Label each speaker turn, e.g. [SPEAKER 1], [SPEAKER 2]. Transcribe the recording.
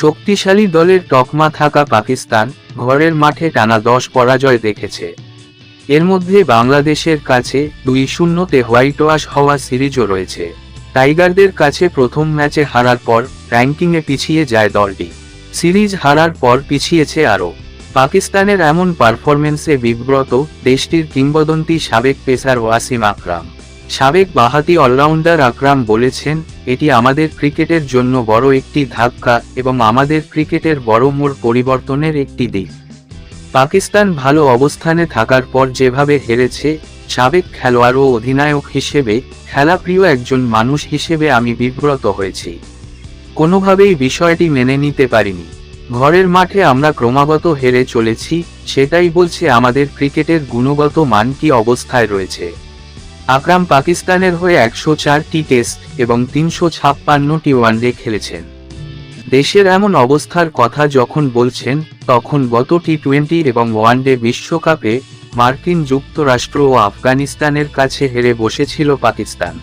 [SPEAKER 1] শক্তিশালী দলের তকমা থাকা পাকিস্তান ঘরের মাঠে টানা দশ পরাজয় দেখেছে। এর মধ্যে বাংলাদেশের কাছে দুই শূন্যতে হোয়াইট ওয়াশ হওয়া সিরিজও রয়েছে। টাইগারদের কাছে প্রথম ম্যাচে হারার পর র্যাঙ্কিংয়ে পিছিয়ে যায় দলটি। সিরিজ হারার পর পিছিয়েছে আরও। পাকিস্তানের এমন পারফরমেন্সে বিব্রত দেশটির কিংবদন্তি সাবেক পেসার ওয়াসিম আকরাম। সাবেক বাহাতি অলরাউন্ডার আকরাম বলেছেন, এটি আমাদের ক্রিকেটের জন্য বড় একটি ধাক্কা এবং আমাদের ক্রিকেটের বড় মোড় পরিবর্তনের একটি দিক। পাকিস্তান ভালো অবস্থানে থাকার পর যেভাবে হেরেছে, সাবেক খেলোয়াড় ও অধিনায়ক হিসেবে খেলাপ্রিয় একজন মানুষ হিসেবে আমি বিব্রত হয়েছি। কোনোভাবেই বিষয়টি মেনে নিতে পারিনি। ঘরের মাঠে আমরা ক্রমাগত হেরে চলেছি, সেটাই বলছে আমাদের ক্রিকেটের গুণগত মান কি অবস্থায় রয়েছে। আকরাম পাকিস্তানের হয়ে একশো চারটি টেস্ট এবং তিনশো ছাপ্পান্নটি ওয়ানডে খেলেছেন। দেশের এমন অবস্থার কথা যখন বলছেন, তখন গত টি টোয়েন্টি এবং ওয়ানডে বিশ্বকাপে মার্কিন যুক্তরাষ্ট্র ও আফগানিস্তানের কাছে হেরে বসেছিল পাকিস্তান।